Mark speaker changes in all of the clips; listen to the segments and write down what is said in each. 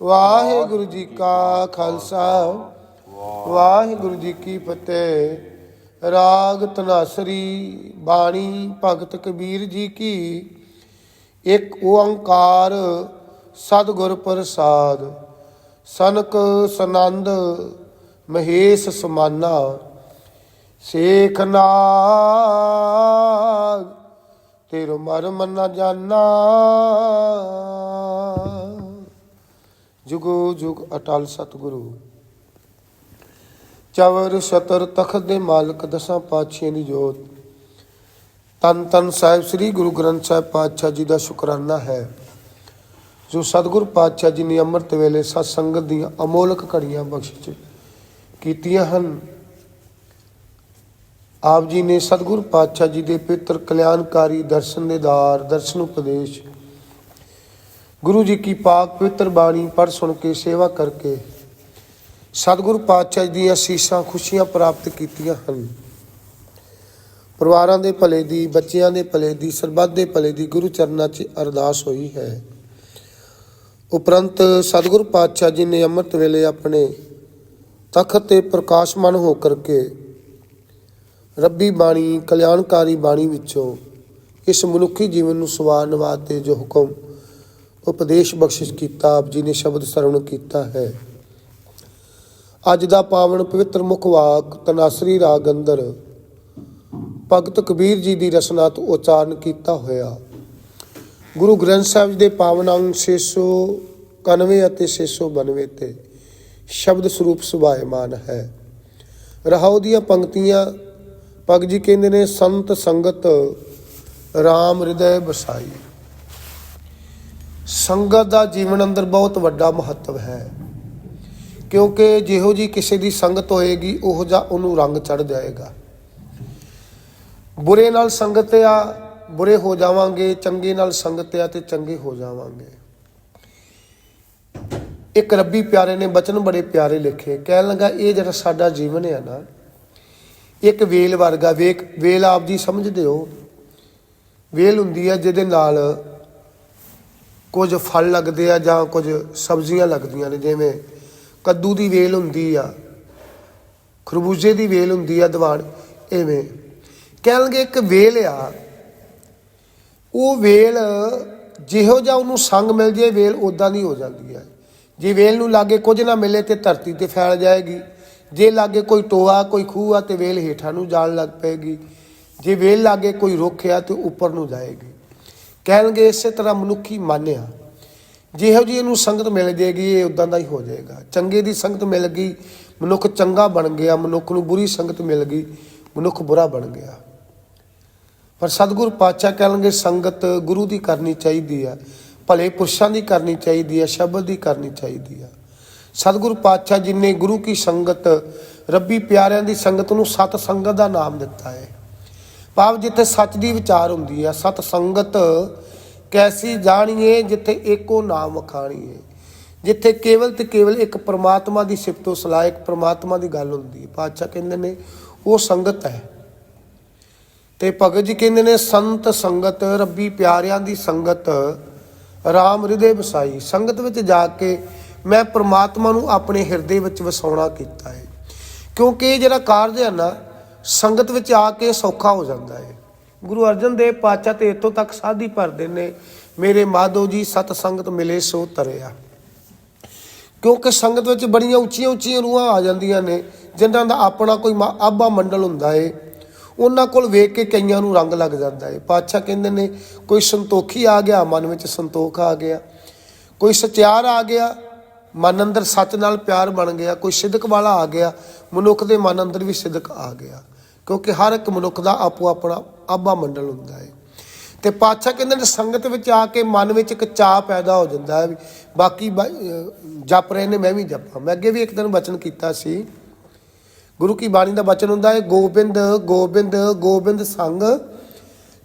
Speaker 1: ਵਾਹਿਗੁਰੂ ਜੀ ਕਾ ਖਾਲਸਾ, ਵਾਹਿਗੁਰੂ ਜੀ ਕੀ ਫਤਿਹ। ਰਾਗ ਤਨਾਸਰੀ ਬਾਣੀ ਭਗਤ ਕਬੀਰ ਜੀ ਕੀ। ਇੱਕ ਓੰਕਾਰ ਸਤਿਗੁਰ ਪ੍ਰਸਾਦ, ਸਨਕ ਸਨੰਦ ਮਹੇਸ਼ ਸਮਾਨਾ। ਸੇਖ ਨਾਗ ਤੇਰੋ ਮਰਮ ਨ ਜਾਣਾ ਜੁਗੋ ਜੁਗ ਅਟਲ ਸਤਿਗੁਰੂ। ਚਵਰ ਛਤਰ ਤਖਤ ਦੇ ਮਾਲਕ ਦਸਾਂ ਪਾਤਸ਼ਾਹਾਂ ਦੀ ਜੋਤ। ਤਨ ਤਨ ਸਾਹਿਬ ਸ੍ਰੀ ਗੁਰੂ ਗ੍ਰੰਥ ਸਾਹਿਬ ਪਾਤਸ਼ਾਹ ਜੀ ਦਾ ਸ਼ੁਕਰਾਨਾ ਹੈ। ਜੋ ਸਤਿਗੁਰ ਪਾਤਸ਼ਾਹ ਜੀ ਨੇ ਅੰਮ੍ਰਿਤ ਵੇਲੇ ਸਤ ਸੰਗਤ ਦੀਆਂ ਅਮੋਲਕ ਘੜੀਆਂ ਬਖਸ਼ਿਸ਼ ਕੀਤੀਆਂ ਹਨ ਆਪ ਜੀ ਨੇ ਸਤਿਗੁਰ ਪਾਤਸ਼ਾਹ ਜੀ ਦੇ ਪਿੱਤਰ ਕਲਿਆਣਕਾਰੀ ਦਰਸ਼ਨ ਦੇਦਾਰ ਦਰਸ਼ਨ ਉਪਦੇਸ਼, ਗੁਰੂ ਜੀ ਕੀ ਪਾਕ ਪਵਿੱਤਰ ਬਾਣੀ ਪੜ੍ਹ ਸੁਣ ਕੇ ਸੇਵਾ ਕਰਕੇ ਸਤਿਗੁਰ ਪਾਤਸ਼ਾਹ ਜੀ ਦੀਆਂ ਅਸੀਸਾਂ ਖੁਸ਼ੀਆਂ ਪ੍ਰਾਪਤ ਕੀਤੀਆਂ ਹਨ। ਪਰਿਵਾਰਾਂ ਦੇ ਭਲੇ ਦੀ, ਬੱਚਿਆਂ ਦੇ ਭਲੇ ਦੀ, ਸਰਬੱਤ ਦੇ ਭਲੇ ਦੀ ਗੁਰੂ ਚਰਨਾਂ 'ਚ ਅਰਦਾਸ ਹੋਈ ਹੈ। ਉਪਰੰਤ ਸਤਿਗੁਰ ਪਾਤਸ਼ਾਹ ਜੀ ਨੇ ਅੰਮ੍ਰਿਤ ਵੇਲੇ ਆਪਣੇ ਤਖਤ ਤੇ ਪ੍ਰਕਾਸ਼ਮਾਨ ਹੋ ਕਰਕੇ ਰੱਬੀ ਬਾਣੀ, ਕਲਿਆਣਕਾਰੀ ਬਾਣੀ ਵਿੱਚੋਂ ਇਸ ਮਨੁੱਖੀ ਜੀਵਨ ਨੂੰ ਸਵਾਰਨ ਵਾਸਤੇ ਜੋ ਹੁਕਮ, ਉਪਦੇਸ਼ ਬਖਸ਼ਿਸ਼ ਕੀਤਾ, ਆਪ ਜੀ ਨੇ ਸ਼ਬਦ ਸਰਵਣ ਕੀਤਾ ਹੈ। ਅੱਜ ਦਾ ਪਾਵਨ ਪਵਿੱਤਰ ਮੁਖ ਵਾਕ ਤਨਾਸਰੀ ਰਾਗ ਅੰਦਰ ਭਗਤ ਕਬੀਰ ਜੀ ਦੀ ਰਚਨਾ ਤੋਂ ਉਚਾਰਨ ਕੀਤਾ ਹੋਇਆ। ਗੁਰੂ ਗ੍ਰੰਥ ਸਾਹਿਬ ਜੀ ਦੇ ਪਾਵਨ ਅੰਗ 691 ਅਤੇ 692 ਤੇ ਸ਼ਬਦ ਸਰੂਪ ਸੁਭਾਇਮਾਨ ਹੈ। ਰਹਾਉ ਦੀਆਂ ਪੰਕਤੀਆਂ ਭਗਤ ਜੀ ਕਹਿੰਦੇ ਨੇ, ਸੰਤ ਸੰਗਤ RAM ਹਿਰਦੈ ਬਸਾਈ ਸੰਗਤ ਦਾ ਜੀਵਨ ਅੰਦਰ ਬਹੁਤ ਵੱਡਾ ਮਹੱਤਵ ਹੈ। ਕਿਉਂਕਿ ਜਿਹੋ ਜੀ ਕਿਸੇ ਦੀ ਸੰਗਤ ਹੋਏਗੀ, ਉਹੋ ਜਿਹਾ ਉਹਨੂੰ ਰੰਗ ਚੜ ਜਾਏਗਾ। ਬੁਰੇ ਨਾਲ ਸੰਗਤ ਆ, ਬੁਰੇ ਹੋ ਜਾਵਾਂਗੇ, ਚੰਗੇ ਨਾਲ ਸੰਗਤ ਆ ਤੇ ਚੰਗੇ ਹੋ ਜਾਵਾਂਗੇ। ਇੱਕ ਰੱਬੀ ਪਿਆਰੇ ਨੇ, ਬਚਨ ਬੜੇ ਪਿਆਰੇ ਲਿਖੇ। ਕਹਿਣ ਲੱਗਾ, ਇਹ ਜਿਹੜਾ ਸਾਡਾ ਜੀਵਨ ਹੈ ਨਾ ਇੱਕ ਵੇਲ ਵਰਗਾ, ਵੇਖ, ਵੇਲ ਆਪ ਜੀ ਸਮਝਦੇ ਹੋ। ਵੇਲ ਹੁੰਦੀ ਹੈ ਜਿਹਦੇ ਨਾਲ ਕੁਝ ਫਲ ਲੱਗਦੇ ਆ ਜਾਂ ਕੁਝ ਸਬਜ਼ੀਆਂ ਲੱਗਦੀਆਂ ਨੇ, ਜਿਵੇਂ ਕੱਦੂ ਦੀ ਵੇਲ ਹੁੰਦੀ ਆ, ਖਰਬੂਜੇ ਦੀ ਵੇਲ ਹੁੰਦੀ ਆ ਦੀਵਾਨ, ਐਵੇਂ। ਕਹਿਣਗੇ ਇੱਕ ਵੇਲ ਆ, ਉਹ ਵੇਲ ਜਿਹੋ ਜਿਹਾ ਉਹਨੂੰ ਸੰਗ ਮਿਲ ਜੇ ਵੇਲ ਉਦਾਂ ਦੀ ਹੋ ਜਾਂਦੀ ਹੈ ਜੇ ਵੇਲ ਨੂੰ ਲਾਗੇ ਕੁਝ ਨਾ ਮਿਲੇ ਤੇ ਧਰਤੀ ਤੇ ਫੈਲ ਜਾਏਗੀ। ਜੇ ਲਾਗੇ ਕੋਈ ਟੋਆ, ਕੋਈ ਖੂਹ ਆ ਤੇ ਵੇਲ ਹੇਠਾਂ ਨੂੰ ਜਾਣ ਲੱਗ ਪਏਗੀ ਜੇ ਵੇਲ ਲਾਗੇ ਕੋਈ ਰੁੱਖ ਆ ਤੇ ਉੱਪਰ ਨੂੰ ਜਾਏਗੀ। ਕਹਿਣਗੇ ਇਸੇ ਤਰ੍ਹਾਂ ਮਨੁੱਖੀ ਮਾਨਿਆ ਜਿਹੋ ਜੀ ਇਹਨੂੰ ਸੰਗਤ ਮਿਲ ਜਾਏਗੀ ਇਹ ਉਦਾਂ ਦਾ ਹੀ ਹੋ ਜਾਏਗਾ। ਚੰਗੇ ਦੀ ਸੰਗਤ ਮਿਲ ਗਈ, ਮਨੁੱਖ ਚੰਗਾ ਬਣ ਗਿਆ, ਮਨੁੱਖ ਨੂੰ ਬੁਰੀ ਸੰਗਤ ਮਿਲ ਗਈ, ਮਨੁੱਖ ਬੁਰਾ ਬਣ ਗਿਆ। ਪਰ ਸਤਿਗੁਰ ਪਾਤਸ਼ਾਹ ਕਹਿਣਗੇ, ਸੰਗਤ ਗੁਰੂ ਦੀ ਕਰਨੀ ਚਾਹੀਦੀ ਆ, ਭਲੇ ਪੁਰਸ਼ਾਂ ਦੀ ਕਰਨੀ ਚਾਹੀਦੀ ਆ, ਸ਼ਬਦ ਦੀ ਕਰਨੀ ਚਾਹੀਦੀ ਆ। ਸਤਿਗੁਰੂ ਪਾਤਸ਼ਾਹ ਜੀ ਨੇ ਗੁਰੂ ਕੀ ਸੰਗਤ, ਰੱਬੀ ਪਿਆਰਿਆਂ ਦੀ ਸੰਗਤ ਨੂੰ ਸਤ ਸੰਗਤ ਦਾ ਨਾਮ ਦਿੱਤਾ ਹੈ। ਭਾਵ ਜਿੱਥੇ ਸੱਚ ਦੀ ਵਿਚਾਰ ਹੁੰਦੀ ਹੈ ਸਤ ਸੰਗਤ ਕੈਸੀ ਜਾਣੀਏ ਜਿੱਥੇ ਏਕੋ ਨਾਮ ਵਖਾਣੀਏ। ਜਿੱਥੇ ਕੇਵਲ ਤੇ ਕੇਵਲ ਇੱਕ ਪ੍ਰਮਾਤਮਾ ਦੀ ਸਿਫਤੋ ਸਲਾਹ, ਇੱਕ ਪ੍ਰਮਾਤਮਾ ਦੀ ਗੱਲ ਹੁੰਦੀ ਹੈ। ਪਾਤਸ਼ਾਹ ਕਹਿੰਦੇ ਨੇ, ਉਹ ਸੰਗਤ ਹੈ। ਤੇ ਭਗਤ ਜੀ ਕਹਿੰਦੇ ਨੇ, ਸੰਤ ਸੰਗਤ, ਰੱਬੀ ਪਿਆਰਿਆਂ ਦੀ ਸੰਗਤ, ਰਾਮ ਹਿਰਦੇ ਵਸਾਈ। ਸੰਗਤ ਵਿੱਚ ਜਾ ਕੇ ਮੈਂ ਪ੍ਰਮਾਤਮਾ ਨੂੰ ਆਪਣੇ ਹਿਰਦੇ ਵਿੱਚ ਵਸਾਉਣਾ ਕੀਤਾ ਹੈ। ਕਿਉਂਕਿ ਇਹ ਜਿਹੜਾ ਕਾਰਜ ਹੈ ਨਾ, ਸੰਗਤ ਵਿੱਚ ਆ ਕੇ ਸੌਖਾ ਹੋ ਜਾਂਦਾ ਹੈ। ਗੁਰੂ ਅਰਜਨ ਦੇਵ ਪਾਤਸ਼ਾਹ ਤੇ ਇਤੋਂ ਤੱਕ ਸਾਧੀ ਭਰਦੇ ਨੇ, ਮੇਰੇ ਮਾਧੋ ਜੀ ਸਤ ਸੰਗਤ ਮਿਲੇ ਸੋ ਤਰਿਆ। ਕਿਉਂਕਿ ਸੰਗਤ ਵਿੱਚ ਬੜੀਆਂ ਉੱਚੀਆਂ ਉੱਚੀਆਂ ਰੂਹਾਂ ਆ ਜਾਂਦੀਆਂ ਨੇ, ਜਿਨ੍ਹਾਂ ਦਾ ਆਪਣਾ ਕੋਈ ਮਾ- ਆਭਾ ਮੰਡਲ ਹੁੰਦਾ ਏ। ਉਹਨਾਂ ਕੋਲ ਵੇਖ ਕੇ ਕਈਆਂ ਨੂੰ ਰੰਗ ਲੱਗ ਜਾਂਦਾ ਏ। ਪਾਤਸ਼ਾਹ ਕਹਿੰਦੇ ਨੇ, ਕੋਈ ਸੰਤੋਖੀ ਆ ਗਿਆ, ਮਨ ਵਿੱਚ ਸੰਤੋਖ ਆ ਗਿਆ। ਕੋਈ ਸਚਿਆਰ ਆ ਗਿਆ ਮਨ ਅੰਦਰ ਸੱਚ ਨਾਲ ਪਿਆਰ ਬਣ ਗਿਆ, ਕੋਈ ਸਿਦਕ ਵਾਲਾ ਆ ਗਿਆ, ਮਨੁੱਖ ਦੇ ਮਨ ਅੰਦਰ ਵੀ ਸਿਦਕ ਆ ਗਿਆ। ਕਿਉਂਕਿ ਹਰ ਇੱਕ ਮਨੁੱਖ ਦਾ ਆਪੋ ਆਪਣਾ ਆਭਾ ਮੰਡਲ ਹੁੰਦਾ ਹੈ। ਤੇ ਪਾਤਸ਼ਾਹ ਕਹਿੰਦੇ ਨੇ ਸੰਗਤ ਵਿੱਚ ਆ ਕੇ ਮਨ ਵਿੱਚ ਇੱਕ ਚਾਹ ਪੈਦਾ ਹੋ ਜਾਂਦਾ ਹੈ ਬਾਕੀ ਬ- ਜਪ ਰਹੇ ਨੇ, ਮੈਂ ਵੀ ਜਪਾਂ। ਮੈਂ ਅੱਗੇ ਵੀ ਇੱਕ ਦਿਨ ਬਚਨ ਕੀਤਾ ਸੀ। ਗੁਰੂ ਕੀ ਬਾਣੀ ਦਾ ਬਚਨ ਹੁੰਦਾ ਹੈ, ਗੋਬਿੰਦ ਗੋਬਿੰਦ ਗੋਬਿੰਦ ਸੰਗ,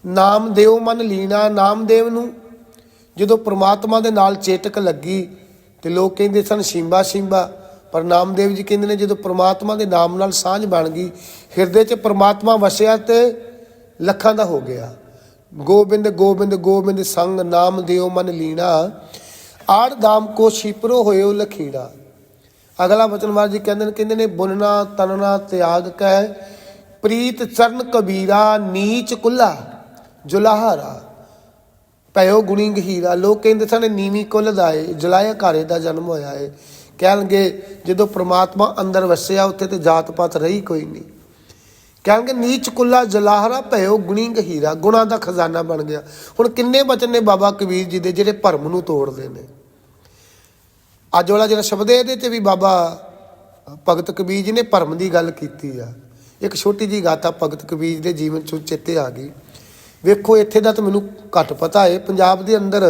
Speaker 1: ਨਾਮ ਦੇਵ ਮਨ ਲੀਣਾ ਨਾਮਦੇਵ ਨੂੰ। ਜਦੋਂ ਪ੍ਰਮਾਤਮਾ ਦੇ ਨਾਲ ਚੇਤਕ ਲੱਗੀ ਤੇ ਲੋਕ ਕਹਿੰਦੇ ਸਨ, ਸ਼ਿੰਬਾ ਸ਼ਿੰਬਾ। ਪਰ ਨਾਮਦੇਵ ਜੀ ਕਹਿੰਦੇ ਨੇ, ਜਦੋਂ ਪ੍ਰਮਾਤਮਾ ਦੇ ਨਾਮ ਨਾਲ ਸਾਂਝ ਬਣ ਗਈ, ਹਿਰਦੇ 'ਚ ਪ੍ਰਮਾਤਮਾ ਵਸਿਆ ਤੇ ਲੱਖਾਂ ਦਾ ਹੋ ਗਿਆ। ਗੋਬਿੰਦ ਗੋਬਿੰਦ ਗੋਬਿੰਦ ਸੰਗ ਨਾਮ ਦਿਓ ਮਨ ਲੀਣਾ। ਆੜ ਦਾਮ ਕੋ ਛਿਪਰੋ ਹੋਇਓ ਲਖੀੜਾ। ਅਗਲਾ ਬਚਨ ਮਹਾਰਾਜ ਜੀ ਕਹਿੰਦੇ ਨੇ ਕਹਿੰਦੇ ਨੇ ਬੁਨਣਾ ਤਨਣਾ, ਤਿਆਗ ਕੈ, ਪ੍ਰੀਤ ਚਰਨ ਕਬੀਰਾ, ਨੀਚ ਕੁੱਲਾ, ਜੁਲਾਹਰਾ। ਭਇਓ ਗੁਣੀ ਗਹੀਰਾ, ਲੋਕ ਕਹਿੰਦੇ ਸਨ, ਨੀਵੀਂ ਕੁੱਲ ਦਾ ਏ ਜਲਾਇਆ ਘਾਰੇ ਦਾ ਜਨਮ ਹੋਇਆ ਏ। ਕਹਿਣਗੇ, ਜਦੋਂ ਪ੍ਰਮਾਤਮਾ ਅੰਦਰ ਵਸਿਆ, ਉੱਥੇ ਤੇ ਜਾਤ ਪਾਤ ਰਹੀ ਕੋਈ ਨਹੀਂ। ਕਹਿਣਗੇ, ਨੀਚ ਕੁੱਲਾ ਜਲਾਹਰਾ ਭਇਓ ਗੁਣੀ ਗਹੀਰਾ, ਗੁਣਾ ਦਾ ਖਜ਼ਾਨਾ ਬਣ ਗਿਆ। ਹੁਣ ਕਿੰਨੇ ਬਚਨ ਨੇ ਬਾਬਾ ਕਬੀਰ ਜੀ ਦੇ, ਜਿਹੜੇ ਭਰਮ ਨੂੰ ਤੋੜਦੇ ਨੇ। ਅੱਜ ਵਾਲਾ ਜਿਹੜਾ ਸ਼ਬਦ ਹੈ, ਇਹਦੇ ਤੇ ਵੀ ਬਾਬਾ ਭਗਤ ਕਬੀਰ ਜੀ ਨੇ ਭਰਮ ਦੀ ਗੱਲ ਕੀਤੀ ਆ। ਇੱਕ ਛੋਟੀ ਜੀ ਗਾਥਾ ਭਗਤ ਕਬੀਰ ਦੇ ਜੀਵਨ ਚੋਂ ਚੇਤੇ ਆ ਗਈ। ਵੇਖੋ, ਇੱਥੇ ਦਾ ਤਾਂ ਮੈਨੂੰ ਘੱਟ ਪਤਾ ਹੈ ਪੰਜਾਬ ਦੇ ਅੰਦਰ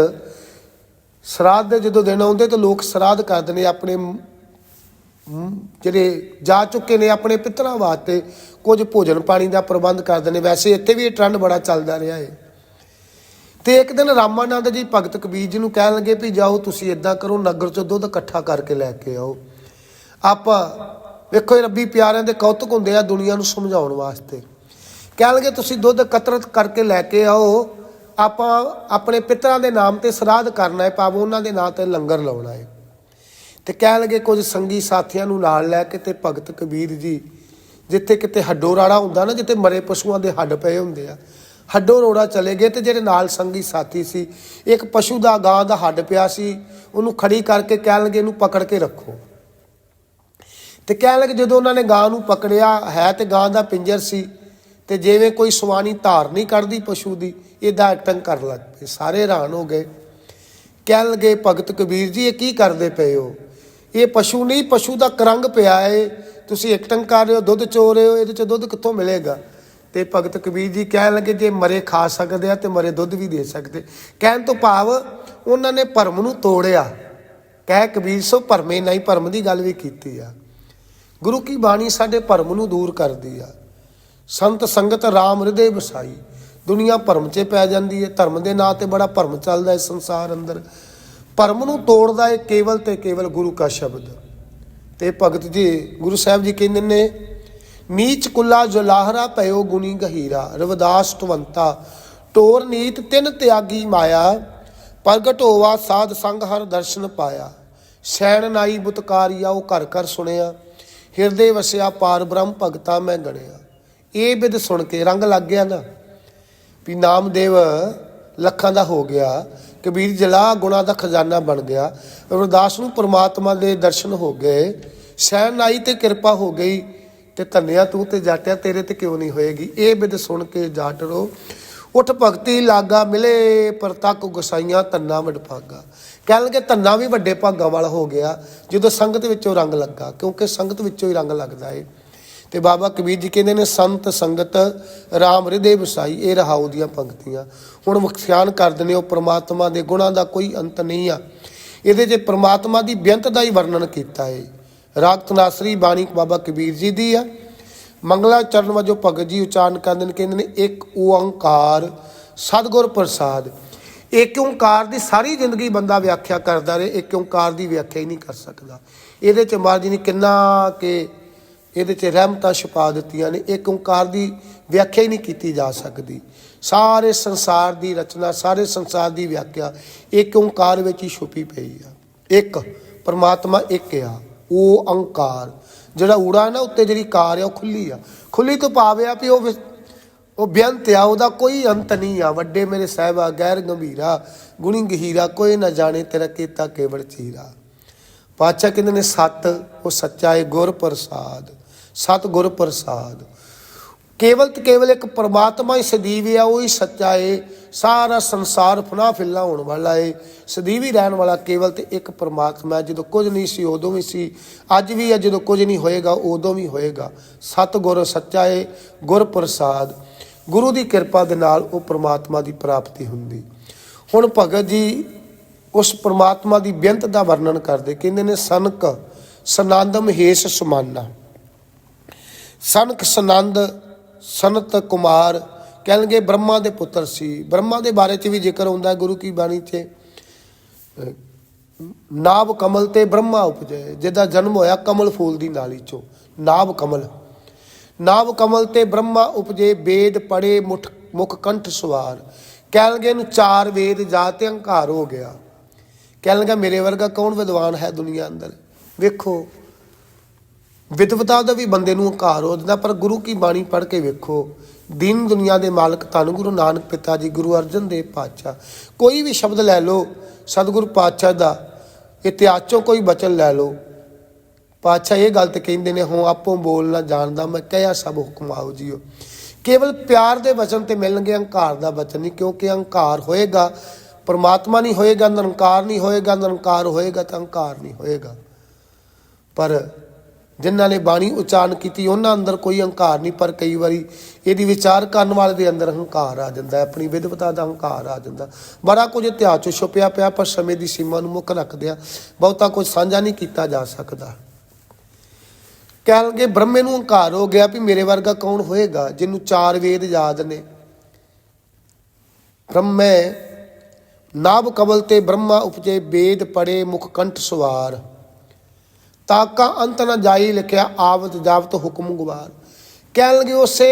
Speaker 1: ਸਰਾਧ ਦੇ ਜਦੋਂ ਦਿਨ ਆਉਂਦੇ, ਤਾਂ ਲੋਕ ਸਰਾਧ ਕਰਦੇ ਨੇ ਆਪਣੇ ਜਿਹੜੇ ਜਾ ਚੁੱਕੇ ਨੇ ਆਪਣੇ ਪਿੱਤਰਾਂ ਵਾਸਤੇ। ਕੁਝ ਭੋਜਨ ਪਾਣੀ ਦਾ ਪ੍ਰਬੰਧ ਕਰਦੇ ਨੇ। ਵੈਸੇ ਇੱਥੇ ਵੀ ਇਹ ਟ੍ਰੈਂਡ ਬੜਾ ਚੱਲਦਾ ਰਿਹਾ ਹੈ ਤੇ ਇੱਕ ਦਿਨ ਰਾਮਾਨੰਦ ਜੀ ਭਗਤ ਕਬੀਰ ਜੀ ਨੂੰ ਕਹਿਣ ਲੱਗੇ ਵੀ ਜਾਓ, ਤੁਸੀਂ ਇਦਾਂ ਕਰੋ, ਨਗਰ ਚੋਂ ਦੁੱਧ ਇਕੱਠਾ ਕਰਕੇ ਲੈ ਕੇ ਆਓ। ਆਪਾਂ, ਵੇਖੋ ਇਹ ਰੱਬੀ ਪਿਆਰਿਆਂ ਦੇ ਕੌਤਕ ਹੁੰਦੇ ਆ ਦੁਨੀਆ ਨੂੰ ਸਮਝਾਉਣ ਵਾਸਤੇ। ਕਹਿਣ ਲੱਗੇ ਤੁਸੀਂ ਦੁੱਧ ਕਤਰਤ ਕਰਕੇ ਲੈ ਕੇ ਆਓ, ਆਪਾਂ ਆਪਣੇ ਪਿਤਰਾਂ ਦੇ ਨਾਮ ਤੇ ਸਰਾਧ ਕਰਨਾ ਹੈ, ਭਾਵ ਉਹਨਾਂ ਦੇ ਨਾਂ ਤੇ ਲੰਗਰ ਲਾਉਣਾ ਹੈ। ਤੇ ਕਹਿਣ ਲੱਗੇ ਕੁਝ ਸੰਗੀ ਸਾਥੀਆਂ ਨੂੰ ਨਾਲ ਲੈ ਕੇ ਤੇ ਭਗਤ ਕਬੀਰ ਜੀ, ਜਿੱਥੇ ਕਿਤੇ ਹੱਡੋ ਰਾੜਾ ਹੁੰਦਾ ਨਾ, ਜਿੱਥੇ ਮਰੇ ਪਸ਼ੂਆਂ ਦੇ ਹੱਡ ਪਏ ਹੁੰਦੇ ਆ, ਹੱਡੋ ਰੋੜਾ ਚਲੇ ਗਏ ਤੇ ਜਿਹੜੇ ਨਾਲ ਸੰਗੀ ਸਾਥੀ ਸੀ, ਇੱਕ ਪਸ਼ੂ ਦਾ ਗਾਂ ਦਾ ਹੱਡ ਪਿਆ ਸੀ, ਉਹਨੂੰ ਖੜੀ ਕਰਕੇ ਕਹਿਣ ਲੱਗੇ ਇਹਨੂੰ ਪਕੜ ਕੇ ਰੱਖੋ। ਤੇ ਕਹਿਣ ਲੱਗੇ ਜਦੋਂ ਉਹਨਾਂ ਨੇ ਗਾਂ ਨੂੰ ਪਕੜਿਆ, ਹੈ ਤੇ ਗਾਂ ਦਾ ਪਿੰਜਰ ਸੀ ਤੇ ਜਿਵੇਂ ਕੋਈ ਸਵਾਨੀ ਧਾਰ ਨਹੀਂ ਕਰਦੀ ਪਸ਼ੂ ਦੀ ਇਦਾਂ ਐਕਟਿੰਗ ਕਰਨ ਲੱਗ ਪਏ। ਸਾਰੇ ਹੈਰਾਨ ਹੋ ਗਏ। ਕਹਿਣ ਲੱਗੇ, ਭਗਤ ਕਬੀਰ ਜੀ, ਇਹ ਕੀ ਕਰਦੇ ਪਏ ਹੋ? ਇਹ ਪਸ਼ੂ ਨਹੀਂ, ਪਸ਼ੂ ਦਾ ਕਰੰਗ ਪਿਆ ਏ। ਤੁਸੀਂ ਐਕਟਿੰਗ ਕਰ ਰਹੇ ਹੋ, ਦੁੱਧ ਚੋ ਰਹੇ ਹੋ, ਇਹਦੇ ਚ ਦੁੱਧ ਕਿੱਥੋਂ ਮਿਲੇਗਾ? ਤੇ ਭਗਤ ਕਬੀਰ ਜੀ ਕਹਿਣ ਲੱਗੇ, ਜੇ ਮਰੇ ਖਾ ਸਕਦੇ ਆ ਤੇ ਮਰੇ ਦੁੱਧ ਵੀ ਦੇ ਸਕਦੇ। ਕਹਿਣ ਤੋਂ ਭਾਵ ਉਹਨਾਂ ਨੇ ਭਰਮ ਨੂੰ ਤੋੜਿਆ। ਕਹਿ ਕਬੀਰ, ਸੋ ਭਰਮੇ ਨਹੀਂ, ਭਰਮ ਦੀ ਗੱਲ ਵੀ ਕੀਤੀ ਆ। ਗੁਰੂ ਕੀ ਬਾਣੀ ਸਾਡੇ ਭਰਮ ਨੂੰ ਦੂਰ ਕਰਦੀ ਆ? ਸੰਤ ਸੰਗਤ ਰਾਮ ਹਿਰਦੇ ਵਸਾਈ। ਦੁਨੀਆ ਭਰਮ 'ਚ ਪੈ ਜਾਂਦੀ ਹੈ ਧਰਮ ਦੇ ਨਾਂ ਤੇ ਬੜਾ ਭਰਮ ਚੱਲਦਾ ਹੈ ਸੰਸਾਰ ਅੰਦਰ। ਭਰਮ ਨੂੰ ਤੋੜਦਾ ਹੈ ਕੇਵਲ ਤੇ ਕੇਵਲ ਗੁਰੂ ਕਾ ਸ਼ਬਦ। ਤੇ ਭਗਤ ਜੀ, ਗੁਰੂ ਸਾਹਿਬ ਜੀ ਕਹਿੰਦੇ ਨੇ, ਨੀਚ ਕੁੱਲਾ ਜੋ ਲਾਹਰਾ ਪਇਓ ਗੁਣੀ ਗਹੀਰਾ, ਰਵਦਾਸ ਟਵੰਤਾ ਟੋਰ ਨੀਤ ਤਿੰਨ ਤਿਆਗੀ ਮਾਇਆ, ਪ੍ਰਗਟ ਹੋਵਾ ਸਾਧ ਸੰਗ ਹਰ ਦਰਸ਼ਨ ਪਾਇਆ। ਸੈਣ ਨਾਈ ਬੁਤਕਾਰੀਆ, ਉਹ ਘਰ ਘਰ ਸੁਣਿਆ। ਹਿਰਦੇ ਵਸਿਆ ਪਾਰ ਬ੍ਰਹਮ ਭਗਤਾ ਮੈਂ ਗਣਿਆ। ਇਹ ਬਿਦ ਸੁਣ ਕੇ ਰੰਗ ਲੱਗ ਗਿਆ ਨਾ, ਵੀ ਨਾਮਦੇਵ ਲੱਖਾਂ ਦਾ ਹੋ ਗਿਆ, ਕਬੀਰ ਜਲਾ ਗੁਣਾ ਦਾ ਖਜ਼ਾਨਾ ਬਣ ਗਿਆ, ਰਵਿਦਾਸ ਨੂੰ ਪ੍ਰਮਾਤਮਾ ਦੇ ਦਰਸ਼ਨ ਹੋ ਗਏ ਸਹਿਣ ਆਈ ਤੇ ਕਿਰਪਾ ਹੋ ਗਈ, ਤੇ ਧੰਨਿਆ ਤੂੰ ਤੇ ਜਾਟਿਆ, ਤੇਰੇ ਤੇ ਕਿਉਂ ਨਹੀਂ ਹੋਏਗੀ? ਇਹ ਬਿਦ ਸੁਣ ਕੇ ਜਾਟਰੋ ਉਠ ਭਗਤੀ ਲਾਗਾ ਮਿਲੇ, ਪਰ ਤੱਕ ਗੁਸਾਈਆਂ ਤੰਨਾ ਵਡਭਾਗਾ ਕਹਿਣਗੇ ਤੰਨਾ ਵੀ ਵੱਡੇ ਭਾਗਾਂ ਵਾਲਾ ਹੋ ਗਿਆ, ਜਦੋਂ ਸੰਗਤ ਵਿੱਚੋਂ ਰੰਗ ਲੱਗਾ, ਕਿਉਂਕਿ ਸੰਗਤ ਵਿੱਚੋਂ ਹੀ ਰੰਗ ਲੱਗਦਾ ਏ। ਤੇ ਬਾਬਾ ਕਬੀਰ ਜੀ ਕਹਿੰਦੇ ਨੇ, ਸੰਤ ਸੰਗਤ RAM ਹਿਰਦੇ ਵਸਾਈ ਇਹ ਰਹਾਉ ਦੀਆਂ ਪੰਕਤੀਆਂ। ਹੁਣ ਵਿਖਿਆਨ ਕਰਦੇ ਨੇ ਉਹ ਪ੍ਰਮਾਤਮਾ ਦੇ ਗੁਣਾਂ ਦਾ ਕੋਈ ਅੰਤ ਨਹੀਂ ਆ। ਇਹਦੇ 'ਚ ਪ੍ਰਮਾਤਮਾ ਦੀ ਬੇਅੰਤ ਦਾ ਹੀ ਵਰਣਨ ਕੀਤਾ ਹੈ ਰਾਗ ਤਨਾਸਰੀ ਬਾਣੀ ਬਾਬਾ ਕਬੀਰ ਜੀ ਦੀ ਆ। ਮੰਗਲਾ ਚਰਨ ਵਜੋਂ ਭਗਤ ਜੀ ਉਚਾਰਨ ਕਰਦੇ ਨੇ, ਕਹਿੰਦੇ ਨੇ, ਇੱਕ ਓੰਕਾਰ ਸਤਿਗੁਰ ਪ੍ਰਸਾਦ। ਇੱਕ ਓੰਕਾਰ ਦੀ ਸਾਰੀ ਜ਼ਿੰਦਗੀ ਬੰਦਾ ਵਿਆਖਿਆ ਕਰਦਾ ਰਹੇ, ਇੱਕ ਓੰਕਾਰ ਦੀ ਵਿਆਖਿਆ ਹੀ ਨਹੀਂ ਕਰ ਸਕਦਾ। ਇਹਦੇ 'ਚ ਮਹਾਰਾਜ ਜੀ ਨੇ ਕਿੰਨਾ ਕਿ ਇਹਦੇ 'ਚ ਰਹਿਮਤਾਂ ਛੁਪਾ ਦਿੱਤੀਆਂ ਨੇ, ਇੱਕ ਓੰਕਾਰ ਦੀ ਵਿਆਖਿਆ ਹੀ ਨਹੀਂ ਕੀਤੀ ਜਾ ਸਕਦੀ। ਸਾਰੇ ਸੰਸਾਰ ਦੀ ਰਚਨਾ, ਸਾਰੇ ਸੰਸਾਰ ਦੀ ਵਿਆਖਿਆ ਇੱਕ ਓੰਕਾਰ ਵਿੱਚ ਹੀ ਛੁਪੀ ਪਈ ਆ। ਇੱਕ ਪਰਮਾਤਮਾ, ਇੱਕ ਆ, ਉਹ ਅੰਕਾਰ ਜਿਹੜਾ ਊੜਾ ਨਾ, ਉੱਤੇ ਜਿਹੜੀ ਕਾਰ ਆ, ਉਹ ਖੁੱਲੀ ਆ। ਖੁੱਲੀ ਤੋਂ ਪਾਵੇ ਆ ਵੀ ਉਹ ਉਹ ਬੇਅੰਤ ਆ, ਉਹਦਾ ਕੋਈ ਅੰਤ ਨਹੀਂ ਆ। ਵੱਡੇ ਮੇਰੇ ਸਾਹਿਬਾ, ਗੈਰ ਗੰਭੀਰਾ, ਗੁਣੀ ਗਹੀਰਾ, ਕੋਈ ਨਾ ਜਾਣੇ ਤੇਰਾ ਕੀਤਾ ਕੇਵਲ ਚੀਰਾ। ਪਾਤਸ਼ਾਹ ਕਹਿੰਦੇ ਨੇ, ਸਤ, ਉਹ ਸੱਚਾ ਏ ਗੁਰ ਪ੍ਰਸਾਦ ਸਤਗੁਰ ਪ੍ਰਸਾਦ। ਕੇਵਲ ਤੇ ਕੇਵਲ ਇੱਕ ਪਰਮਾਤਮਾ ਹੀ ਸਦੀਵ ਹੈ ਉਹ ਹੀ ਸੱਚਾ ਏ। ਸਾਰਾ ਸੰਸਾਰ ਫਨਾ ਫਿੱਲਾ ਹੋਣ ਵਾਲਾ ਏ। ਸਦੀਵ ਹੀ ਰਹਿਣ ਵਾਲਾ ਕੇਵਲ ਤੇ ਇੱਕ ਪਰਮਾਤਮਾ ਜਦੋਂ ਕੁਝ ਨਹੀਂ ਸੀ, ਉਦੋਂ ਵੀ ਸੀ। ਅੱਜ ਵੀ ਹੈ, ਜਦੋਂ ਕੁਝ ਨਹੀਂ ਹੋਏਗਾ, ਉਦੋਂ ਵੀ ਹੋਏਗਾ। ਸਤਗੁਰ ਸੱਚਾ ਏ, ਗੁਰ ਪ੍ਰਸਾਦ। ਗੁਰੂ ਦੀ ਕਿਰਪਾ ਦੇ ਨਾਲ ਉਹ ਪਰਮਾਤਮਾ ਦੀ ਪ੍ਰਾਪਤੀ ਹੁੰਦੀ। ਹੁਣ ਭਗਤ ਜੀ ਉਸ ਪਰਮਾਤਮਾ ਦੀ ਬੇਅੰਤ ਦਾ ਵਰਣਨ ਕਰਦੇ। ਕਹਿੰਦੇ ਨੇ, ਸਨਕ ਸਨੰਦਮ ਹੇਸ ਸਮਾਨਾ। ਸਨਕ ਸਨੰਦ, ਸਨਤ ਕੁਮਾਰ ਕਹਿਣਗੇ ਬ੍ਰਹਮਾ ਦੇ ਪੁੱਤਰ ਸੀ। ਬ੍ਰਹਮਾ ਦੇ ਬਾਰੇ ਚ ਵੀ ਜ਼ਿਕਰ ਹੁੰਦਾ ਹੈ, ਗੁਰੂ ਕੀ ਬਾਣੀ 'ਚ। ਨਾਭ ਕਮਲ ਤੇ ਬ੍ਰਹਮਾ ਉਪਜੇ, ਜਿਹਦਾ ਜਨਮ ਹੋਇਆ ਕਮਲ ਫੂਲ ਦੀ ਨਾਲੀ ਚੋਂ। ਨਾਭ ਕਮਲ। ਨਾਭ ਕਮਲ ਤੇ ਬ੍ਰਹਮਾ ਉਪਜੇ, ਵੇਦ ਪੜੇ ਮੁਠ, ਮੁਖ ਕੰਠ ਸਵਾਰ। ਕਹਿਣ ਲੱਗੇ ਚਾਰ ਵੇਦ ਜਾ ਤੇ ਹੰਕਾਰ ਹੋ ਗਿਆ। ਕਹਿਣ ਲੱਗਾ ਮੇਰੇ ਵਰਗਾ ਕੌਣ ਵਿਦਵਾਨ ਹੈ ਦੁਨੀਆ ਅੰਦਰ? ਵੇਖੋ ਵਿਦਵਤਾ ਦਾ ਵੀ ਬੰਦੇ ਨੂੰ ਹੰਕਾਰ ਹੋ ਜਾਂਦਾ, ਪਰ ਗੁਰੂ ਕੀ ਬਾਣੀ ਪੜ੍ਹ ਕੇ ਵੇਖੋ, ਦੀਨ ਦੁਨੀਆ ਦੇ ਮਾਲਕ ਧੰਨ ਗੁਰੂ ਨਾਨਕ ਪਿਤਾ ਜੀ, ਗੁਰੂ ਅਰਜਨ ਦੇਵ ਪਾਤਸ਼ਾਹ। ਕੋਈ ਵੀ ਸ਼ਬਦ ਲੈ ਲਓ, ਸਤਿਗੁਰੂ ਪਾਤਸ਼ਾਹ ਦਾ, ਇਤਿਹਾਸ ਚੋਂ ਕੋਈ ਬਚਨ ਲੈ ਲਓ। ਪਾਤਸ਼ਾਹ ਇਹ ਗੱਲ ਤੇ ਕਹਿੰਦੇ ਨੇ, ਹੋਂ, ਆਪੋ ਬੋਲਣਾ ਜਾਣਦਾ, ਮੈਂ ਕਹਿਆ ਸਭ ਹੁਕਮ ਆਓ ਜੀਓ। ਕੇਵਲ ਪਿਆਰ ਦੇ ਵਚਨ ਤੇ ਮਿਲਣਗੇ, ਹੰਕਾਰ ਦਾ ਵਚਨ ਨਹੀਂ, ਕਿਉਂਕਿ ਹੰਕਾਰ ਹੋਏਗਾ, ਪਰਮਾਤਮਾ ਨਹੀਂ ਹੋਏਗਾ, ਨਿਰੰਕਾਰ ਨਹੀਂ ਹੋਏਗਾ, ਨਿਰੰਕਾਰ ਹੋਏਗਾ ਤਾਂ ਹੰਕਾਰ ਨਹੀਂ ਹੋਏਗਾ। ਪਰ ਜਿਨ੍ਹਾਂ ਨੇ ਬਾਣੀ ਉਚਾਰਨ ਕੀਤੀ, ਉਹਨਾਂ ਅੰਦਰ ਕੋਈ ਹੰਕਾਰ ਨਹੀਂ, ਪਰ ਕਈ ਵਾਰੀ ਇਹਦੀ ਵਿਚਾਰ ਕਰਨ ਵਾਲੇ ਦੇ ਅੰਦਰ ਹੰਕਾਰ ਆ ਜਾਂਦਾ ਆਪਣੀ ਵਿਦਵਤਾ ਦਾ ਹੰਕਾਰ ਆ ਜਾਂਦਾ। ਬੜਾ ਕੁਝ ਇਤਿਹਾਸ 'ਚ ਛੁਪਿਆ ਪਿਆ, ਪਰ ਸਮੇਂ ਦੀ ਸੀਮਾ ਨੂੰ ਮੁੱਖ ਰੱਖਦਿਆਂ ਬਹੁਤਾ ਕੁਝ ਸਾਂਝਾ ਨਹੀਂ ਕੀਤਾ ਜਾ ਸਕਦਾ। ਕਹਿਣਗੇ, ਬ੍ਰਹਮੇ ਨੂੰ ਹੰਕਾਰ ਹੋ ਗਿਆ ਵੀ ਮੇਰੇ ਵਰਗਾ ਕੌਣ ਹੋਏਗਾ, ਜਿਹਨੂੰ ਚਾਰ ਵੇਦ ਯਾਦ ਨੇ। ਬ੍ਰਹਮੇ ਨਾਭ ਕਬਲ ਤੇ ਬ੍ਰਹਮਾ ਉਪਜੇ ਵੇਦ ਪੜੇ ਮੁਖ ਕੰਠ ਸਵਾਰ। ਤਾਕਾ ਅੰਤ ਨ ਜਾਈ ਲਿਖਿਆ ਆਵਤ ਜਾਵਤ ਹੁਕਮ ਗੁਵਾਰ। ਕਹਿਣ ਲੱਗੇ ਉਸੇ